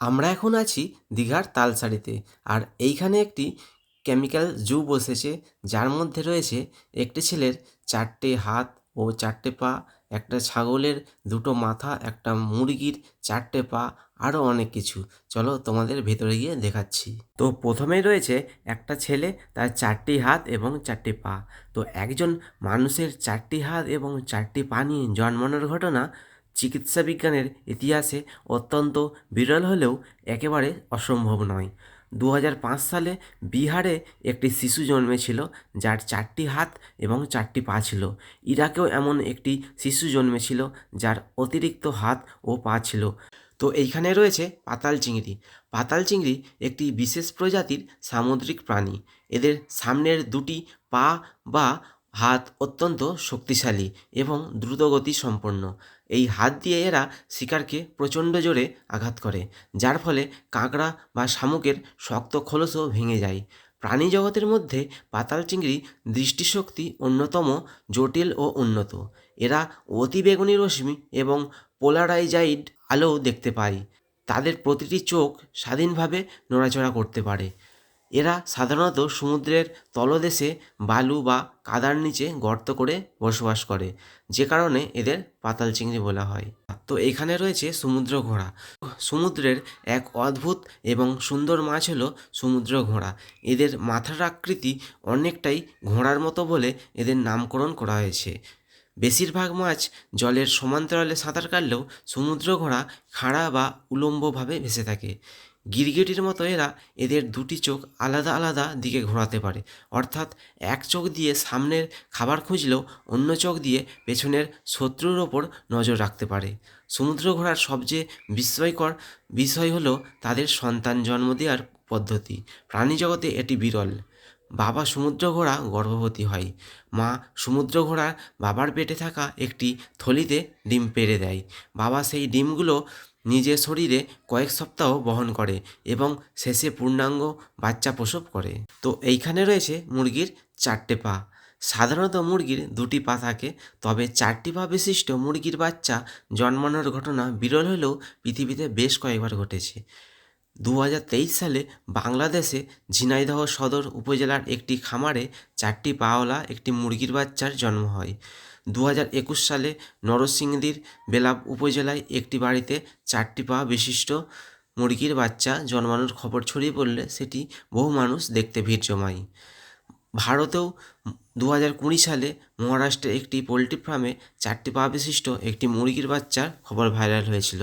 আমরা এখন আছি দীঘার তালসারিতে। আর এইখানে একটি কেমিক্যাল জু বসেছে, যার মধ্যে রয়েছে একটি ছেলের চারটে হাত ও চারটে পা, একটা ছাগলের দুটো মাথা, একটা মুরগির চারটে পা আরও অনেক কিছু। চলো তোমাদের ভেতরে গিয়ে দেখাচ্ছি। তো প্রথমেই রয়েছে একটা ছেলে, তার চারটি হাত এবং চারটি পা। তো একজন মানুষের চারটি হাত এবং চারটি পা নিয়ে জন্মানোর ঘটনা চিকিৎসা বিজ্ঞানের ইতিহাসে অত্যন্ত বিরল হলেও একেবারে অসম্ভব নয়। দু সালে বিহারে একটি শিশু জন্মেছিল, যার চারটি হাত এবং চারটি পা ছিল। ইরাকেও এমন একটি শিশু জন্মেছিল, যার অতিরিক্ত হাত ও পা ছিল। তো এইখানে রয়েছে পাতাল চিংড়ি। পাতাল চিংড়ি একটি বিশেষ প্রজাতির সামুদ্রিক প্রাণী। এদের সামনের দুটি পা বা হাত অত্যন্ত শক্তিশালী এবং দ্রুতগতি সম্পন্ন এই হাত দিয়ে এরা শিকারকে প্রচণ্ড জোরে আঘাত করে, যার ফলে কাঁকড়া বা শামুকের শক্ত খোলসও ভেঙে যায়। প্রাণী জগতের মধ্যে পাতাল চিংড়ি দৃষ্টিশক্তি অন্যতম, জটিল ও উন্নত। এরা অতিবেগুনি রশ্মি এবং পোলারাইজাইড আলোও দেখতে পায়। তাদের প্রতিটি চোখ স্বাধীনভাবে নড়াচড়া করতে পারে। এরা সাধারণত সমুদ্রের তলদেশে বালু বা কাদার নিচে গর্ত করে বসবাস করে, যে কারণে এদের পাতাল চিংড়ি বলা হয়। তো এখানে রয়েছে সমুদ্র ঘোড়া। সমুদ্রের এক অদ্ভুত এবং সুন্দর মাছ হলো সমুদ্র ঘোড়া। এদের মাথার আকৃতি অনেকটাই ঘোড়ার মতো বলে এদের নামকরণ করা হয়েছে। বেশিরভাগ মাছ জলের সমান্তরালে সাঁতার কাটলেও সমুদ্র ঘোড়া খাড়া বা উলম্বভাবে ভেসে থাকে। গিরগিটির মতো এরা এদের দুটি চোখ আলাদা আলাদা দিকে ঘোরাতে পারে। অর্থাৎ এক চোখ দিয়ে সামনের খাবার খুঁজলেও অন্য চোখ দিয়ে পেছনের শত্রুর ওপর নজর রাখতে পারে। সমুদ্র ঘোড়ার সবচেয়ে বিস্ময়কর বিষয় হলো তাদের সন্তান জন্ম দেওয়ার পদ্ধতি। প্রাণী জগতে এটি বিরল। বাবা সমুদ্র ঘোড়া গর্ভবতী হয়। মা সমুদ্র ঘোড়া বাবার পেটে থাকা একটি থলিতে ডিম পেড়ে দেয়। বাবা সেই ডিমগুলো নিজের শরীরে কয়েক সপ্তাহ বহন করে এবং শেষে পূর্ণাঙ্গ বাচ্চা প্রসব করে। তো এইখানে রয়েছে মুরগির চারটে পা। সাধারণত মুরগির দুটি পা থাকে, তবে চারটি পা বিশিষ্ট মুরগির বাচ্চা জন্মানোর ঘটনা বিরল হলেও পৃথিবীতে বেশ কয়েকবার ঘটেছে। দু হাজার তেইশ সালে বাংলাদেশে ঝিনাইদহ সদর উপজেলার একটি খামারে চারটি পাওলা, একটি মুরগির বাচ্চার জন্ম হয়। দু একুশ সালে নরসিংদীর বেলাব উপজেলায় একটি বাড়িতে চারটি পা বিশিষ্ট মুরগির বাচ্চা জন্মানোর খবর ছড়িয়ে পড়লে সেটি বহু মানুষ দেখতে ভিড় জমায়। ভারতেও দু হাজার কুড়ি সালে মহারাষ্ট্রে একটি পোলট্রি ফার্মে চারটি পা বিশিষ্ট একটি মুরগির বাচ্চার খবর ভাইরাল হয়েছিল।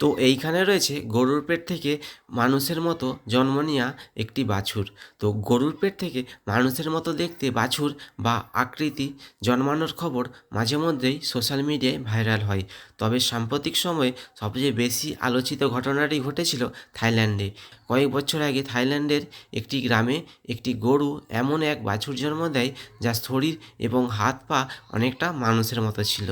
তো এইখানে রয়েছে গরুর পেট থেকে মানুষের মতো জন্ম নেওয়া একটি বাছুর। তো গরুর পেট থেকে মানুষের মতো দেখতে বাছুর বা আকৃতি জন্মানোর খবর মাঝে মধ্যেই সোশ্যাল মিডিয়ায় ভাইরাল হয়। তবে সাম্প্রতিক সময়ে সবচেয়ে বেশি আলোচিত ঘটনাটি ঘটেছিল থাইল্যান্ডে। কয়েক বছর আগে থাইল্যান্ডের একটি গ্রামে একটি গরু এমন এক বাছুর জন্ম দেয় যার শরীর এবং হাত পা অনেকটা মানুষের মতো ছিল।